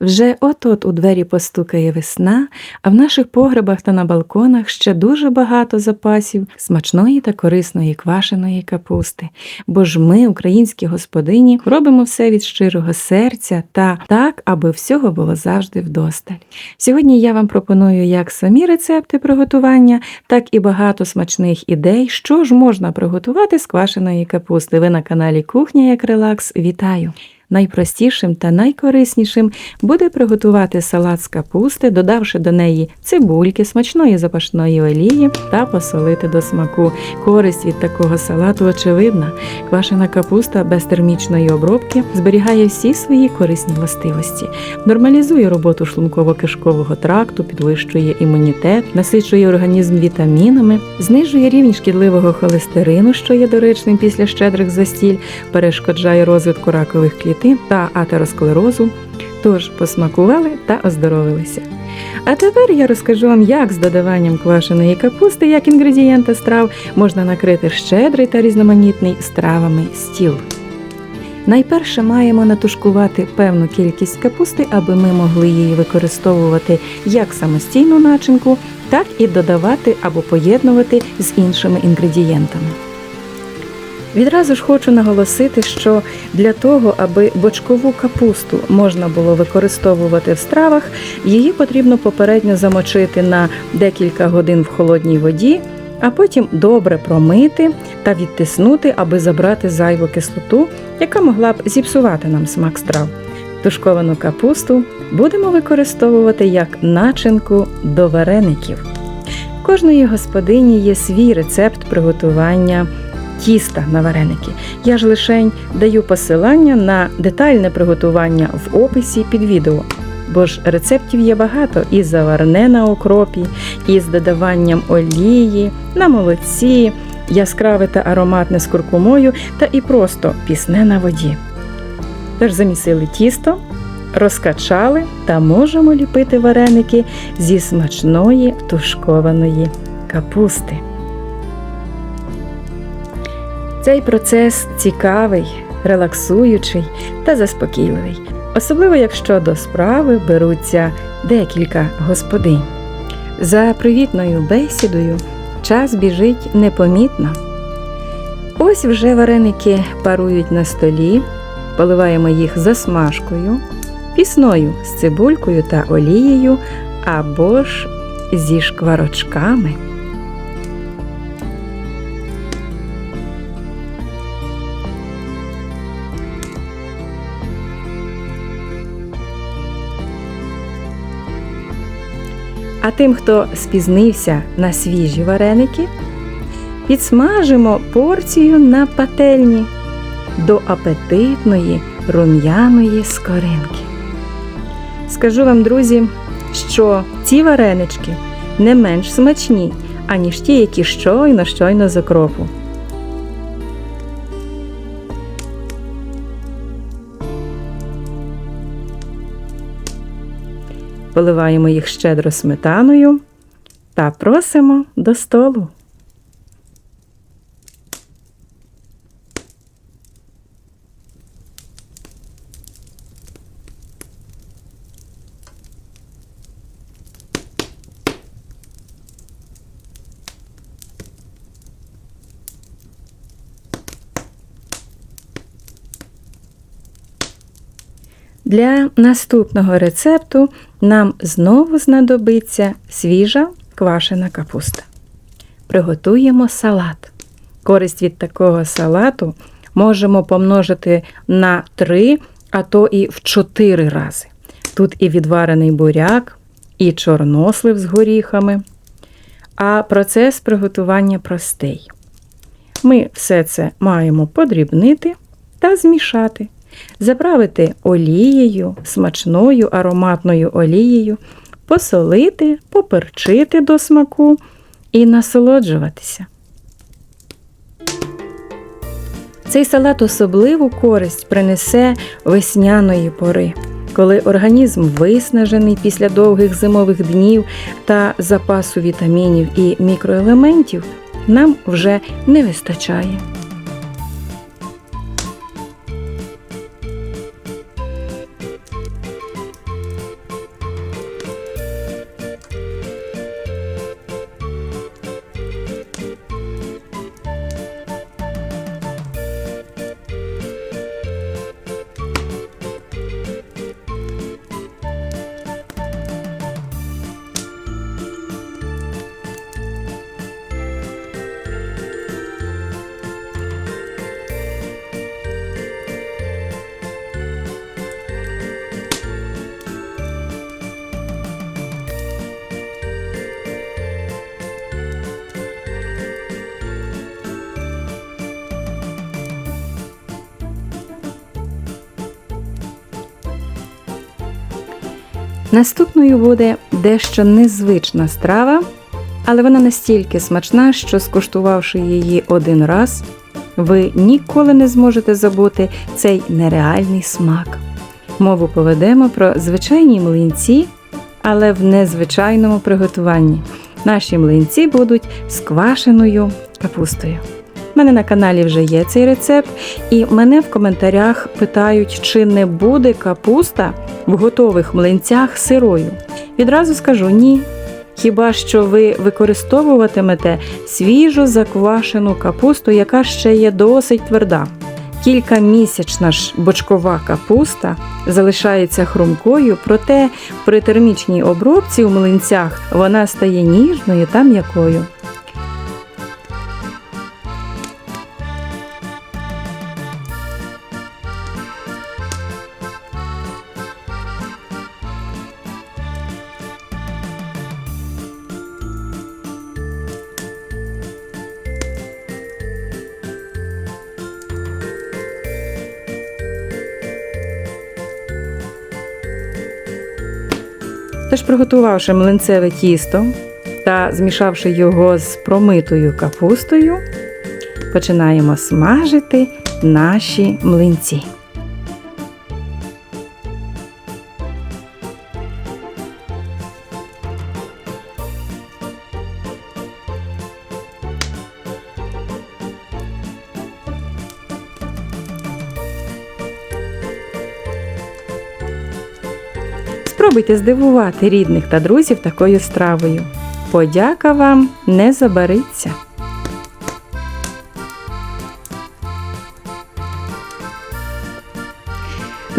Вже от-от у двері постукає весна, а в наших погребах та на балконах ще дуже багато запасів смачної та корисної квашеної капусти. Бо ж ми, українські господині, робимо все від щирого серця та так, аби всього було завжди вдосталь. Сьогодні я вам пропоную як самі рецепти приготування, так і багато смачних ідей, що ж можна приготувати з квашеної капусти. Ви на каналі Кухня як Релакс. Вітаю! Найпростішим та найкориснішим буде приготувати салат з капусти, додавши до неї цибульки, смачної запашної олії та посолити до смаку. Користь від такого салату очевидна. Квашена капуста без термічної обробки зберігає всі свої корисні властивості, нормалізує роботу шлунково-кишкового тракту, підвищує імунітет, насичує організм вітамінами, знижує рівень шкідливого холестерину, що є доречним після щедрих застіль, перешкоджає розвитку ракових клітин та атеросклерозу. Тож посмакували та оздоровилися. А тепер я розкажу вам, як з додаванням квашеної капусти, як інгредієнта страв, можна накрити щедрий та різноманітний стравами стіл. Найперше маємо натушкувати певну кількість капусти, аби ми могли її використовувати як самостійну начинку, так і додавати або поєднувати з іншими інгредієнтами. Відразу ж хочу наголосити, що для того, аби бочкову капусту можна було використовувати в стравах, її потрібно попередньо замочити на декілька годин в холодній воді, а потім добре промити та відтиснути, аби забрати зайву кислоту, яка могла б зіпсувати нам смак страв. Тушковану капусту будемо використовувати як начинку до вареників. Кожної господині є свій рецепт приготування тіста на вареники. Я ж лишень даю посилання на детальне приготування в описі під відео. Бо ж рецептів є багато і заварне на окропі, і з додаванням олії, на молоці, яскраве та ароматне з куркумою, та і просто пісне на воді. Тож замісили тісто, розкачали та можемо ліпити вареники зі смачної тушкованої капусти. Цей процес цікавий, релаксуючий та заспокійливий, особливо якщо до справи беруться декілька господинь. За привітною бесідою час біжить непомітно. Ось вже вареники парують на столі, поливаємо їх засмажкою, пісною з цибулькою та олією або ж зі шкварочками. А тим, хто спізнився на свіжі вареники, підсмажимо порцію на пательні до апетитної рум'яної скоринки. Скажу вам, друзі, що ці варенички не менш смачні, аніж ті, які щойно щойно з окропу. Поливаємо їх щедро сметаною та просимо до столу. Для наступного рецепту нам знову знадобиться свіжа квашена капуста. Приготуємо салат. Користь від такого салату можемо помножити на 3, а то і в 4 рази. Тут і відварений буряк, і чорнослив з горіхами. А процес приготування простий. Ми все це маємо подрібнити та змішати заправити олією, смачною ароматною олією, посолити, поперчити до смаку і насолоджуватися. Цей салат особливу користь принесе весняної пори, коли організм виснажений після довгих зимових днів та запасу вітамінів і мікроелементів нам вже не вистачає. Наступною буде дещо незвична страва, але вона настільки смачна, що скуштувавши її один раз, ви ніколи не зможете забути цей нереальний смак. Мову поведемо про звичайні млинці, але в незвичайному приготуванні. Наші млинці будуть з квашеною капустою. У мене на каналі вже є цей рецепт, і мене в коментарях питають, чи не буде капуста в готових млинцях сирою. Відразу скажу ні. Хіба що ви використовуватимете свіжо заквашену капусту, яка ще є досить тверда. Кількамісячна ж бочкова капуста залишається хрумкою, проте при термічній обробці у млинцях вона стає ніжною та м'якою. Тож, приготувавши млинцеве тісто та змішавши його з промитою капустою, починаємо смажити наші млинці. Спробуйте здивувати рідних та друзів такою стравою. Подяка вам не забариться.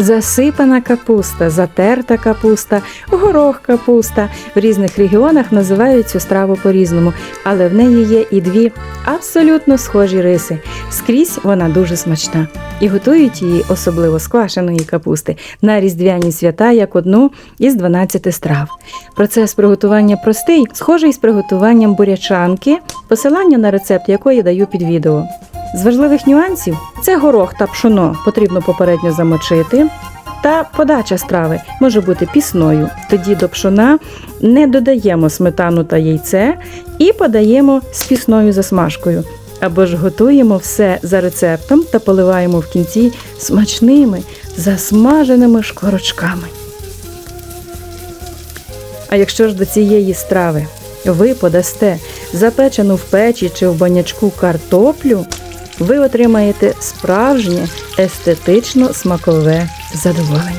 Засипана капуста, затерта капуста, горох капуста. В різних регіонах називають цю страву по-різному, але в неї є і дві абсолютно схожі риси. Скрізь вона дуже смачна. І готують її, особливо з квашеної капусти, на різдвяні свята як одну із 12 страв. Процес приготування простий, схожий з приготуванням бурячанки, посилання на рецепт якої даю під відео. З важливих нюансів це горох та пшоно потрібно попередньо замочити. Та подача страви може бути пісною. Тоді до пшона не додаємо сметану та яйце і подаємо з пісною засмажкою. Або ж готуємо все за рецептом та поливаємо в кінці смачними засмаженими шкорочками. А якщо ж до цієї страви ви подасте запечену в печі чи в банячку картоплю, ви отримаєте справжнє естетично смакове задоволення.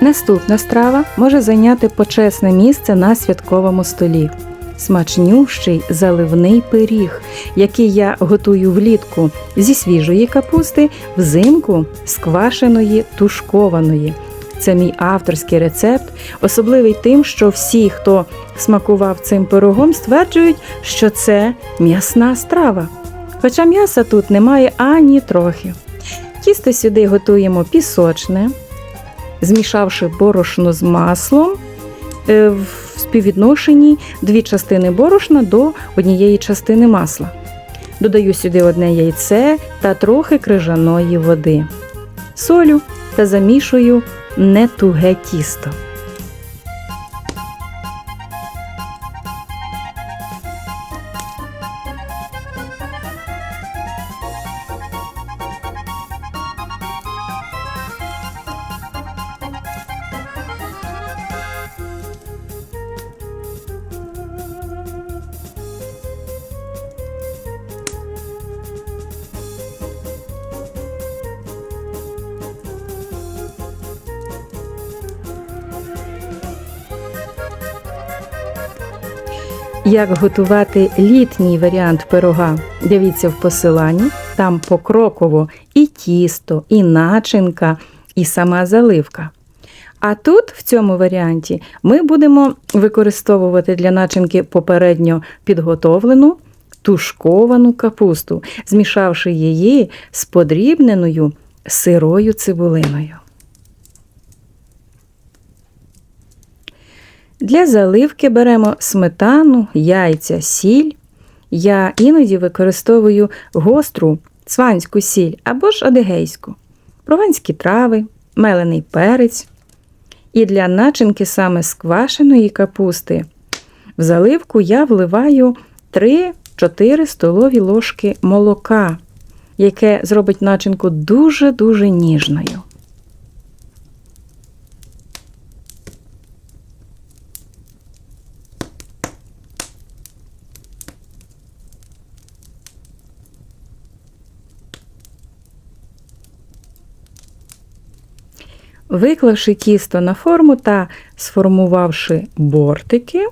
Наступна страва може зайняти почесне місце на святковому столі. Смачнющий заливний пиріг, який я готую влітку зі свіжої капусти, взимку з тушкованої. Це мій авторський рецепт, особливий тим, що всі, хто смакував цим пирогом, стверджують, що це м'ясна страва. Хоча м'яса тут немає ані трохи. Тісто сюди готуємо пісочне, змішавши борошно з маслом е, в співвідношенні дві частини борошна до однієї частини масла. Додаю сюди одне яйце та трохи крижаної води. Солю та замішую не туге тісто. Як готувати літній варіант пирога, дивіться в посиланні, там покроково і тісто, і начинка, і сама заливка. А тут, в цьому варіанті, ми будемо використовувати для начинки попередньо підготовлену тушковану капусту, змішавши її з подрібненою сирою цибулиною. Для заливки беремо сметану, яйця, сіль. Я іноді використовую гостру цванську сіль або ж адигейську, прованські трави, мелений перець. І для начинки саме з квашеної капусти в заливку я вливаю 3-4 столові ложки молока, яке зробить начинку дуже-дуже ніжною. Виклавши тісто на форму та сформувавши бортики,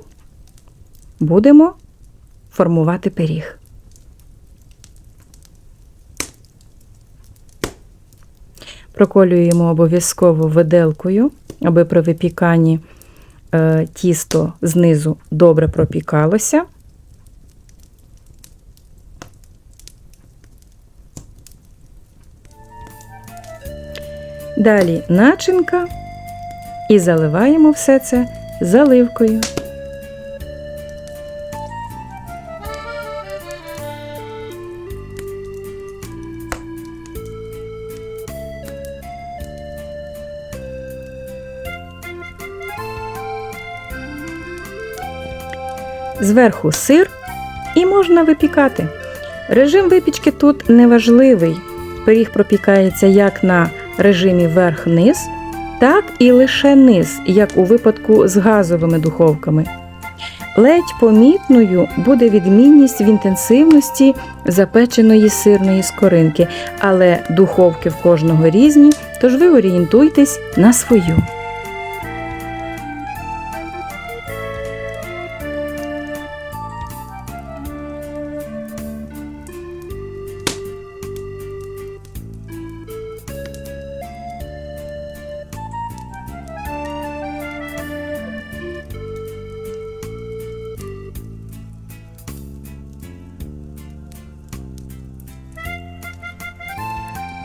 будемо формувати пиріг. Проколюємо обов'язково виделкою, аби при випіканні е, тісто знизу добре пропікалося. Далі начинка і заливаємо все це заливкою. Зверху сир і можна випікати. Режим випічки тут неважливий. Пиріг пропікається як на режимі верх-низ, так і лише низ, як у випадку з газовими духовками. Ледь помітною буде відмінність в інтенсивності запеченої сирної скоринки, але духовки в кожного різні, тож ви орієнтуйтесь на свою.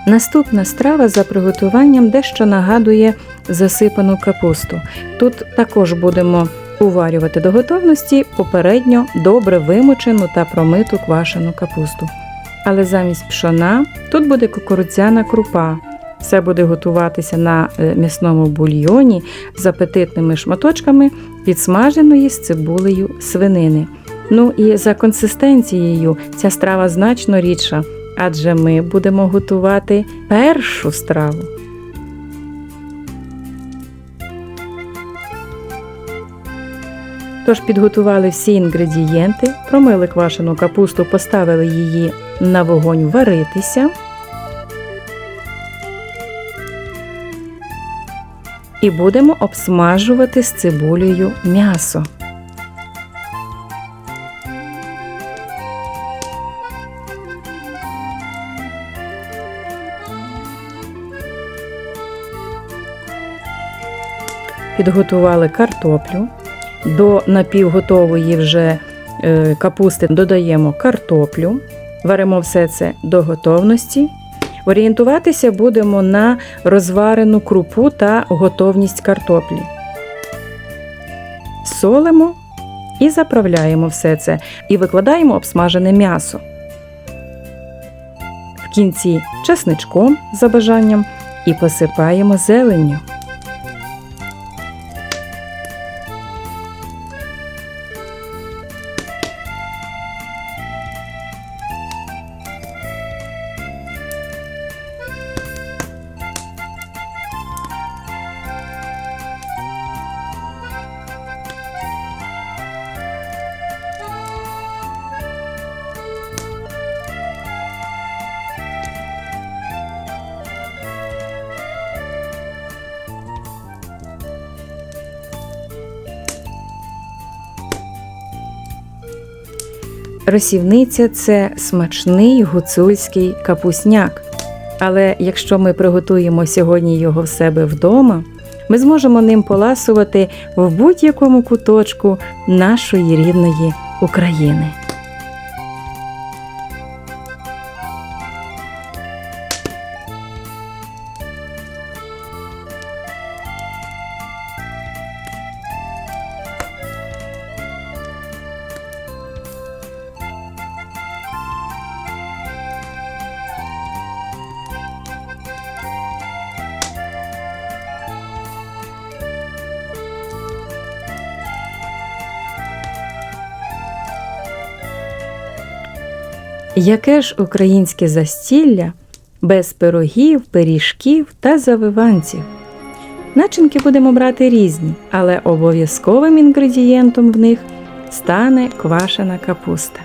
Наступна страва за приготуванням дещо нагадує засипану капусту. Тут також будемо уварювати до готовності попередньо добре вимочену та промиту квашену капусту. Але замість пшона тут буде кукурудзяна крупа. Все буде готуватися на е, м'ясному бульйоні з апетитними шматочками підсмаженої з цибулею свинини. Ну і за консистенцією ця страва значно рідша адже ми будемо готувати першу страву. Тож підготували всі інгредієнти, промили квашену капусту, поставили її на вогонь варитися. І будемо обсмажувати з цибулею м'ясо. Підготували картоплю. До напівготової вже е, капусти додаємо картоплю, варимо все це до готовності. Орієнтуватися будемо на розварену крупу та готовність картоплі. Солимо і заправляємо все це і викладаємо обсмажене м'ясо. В кінці чесничком за бажанням і посипаємо зеленню. Росівниця це смачний гуцульський капусняк. Але якщо ми приготуємо сьогодні його в себе вдома, ми зможемо ним поласувати в будь-якому куточку нашої рідної України. Яке ж українське застілля без пирогів, пиріжків та завиванців? Начинки будемо брати різні, але обов'язковим інгредієнтом в них стане квашена капуста.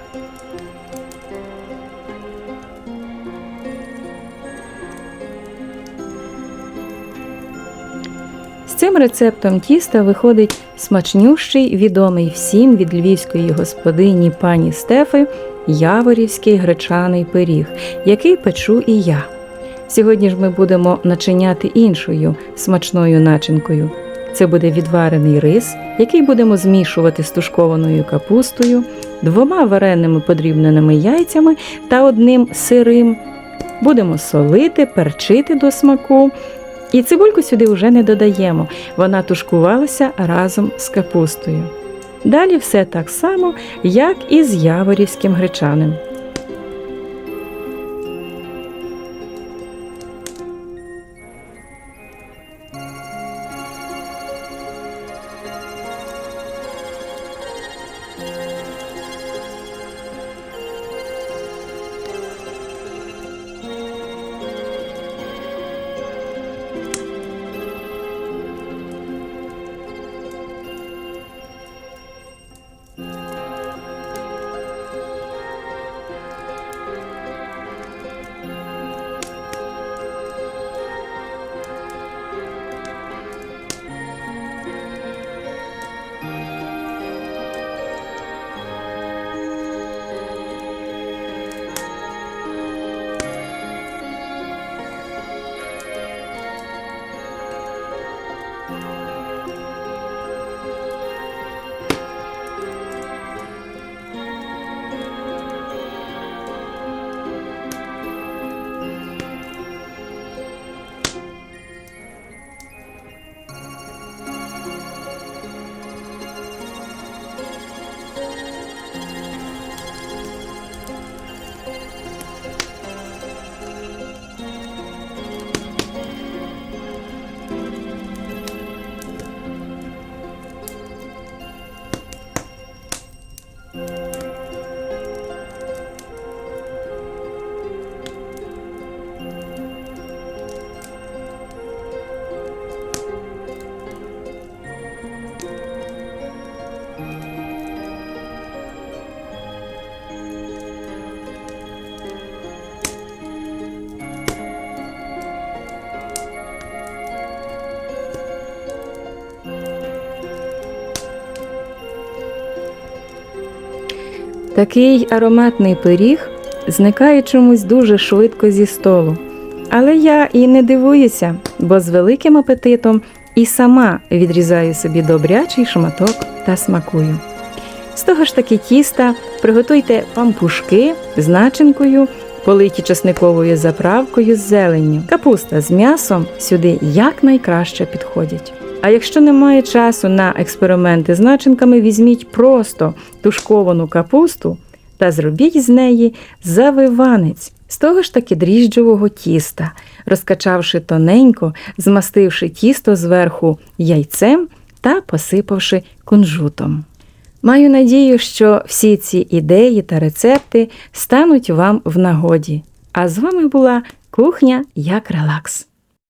З цим рецептом тіста виходить смачнющий, відомий всім від львівської господині пані Стефи яворівський гречаний пиріг, який печу і я. Сьогодні ж ми будемо начиняти іншою смачною начинкою. Це буде відварений рис, який будемо змішувати з тушкованою капустою, двома вареними подрібненими яйцями та одним сирим. Будемо солити, перчити до смаку. І цибульку сюди вже не додаємо, вона тушкувалася разом з капустою. Далі все так само, як і з яворівським гречаним. Такий ароматний пиріг зникає чомусь дуже швидко зі столу. Але я і не дивуюся, бо з великим апетитом і сама відрізаю собі добрячий шматок та смакую. З того ж таки тіста приготуйте пампушки з начинкою, политі часниковою заправкою з зеленню. Капуста з м'ясом сюди якнайкраще підходять. А якщо немає часу на експерименти з начинками, візьміть просто тушковану капусту та зробіть з неї завиванець з того ж таки дріжджового тіста, розкачавши тоненько, змастивши тісто зверху яйцем та посипавши кунжутом. Маю надію, що всі ці ідеї та рецепти стануть вам в нагоді. А з вами була кухня як релакс.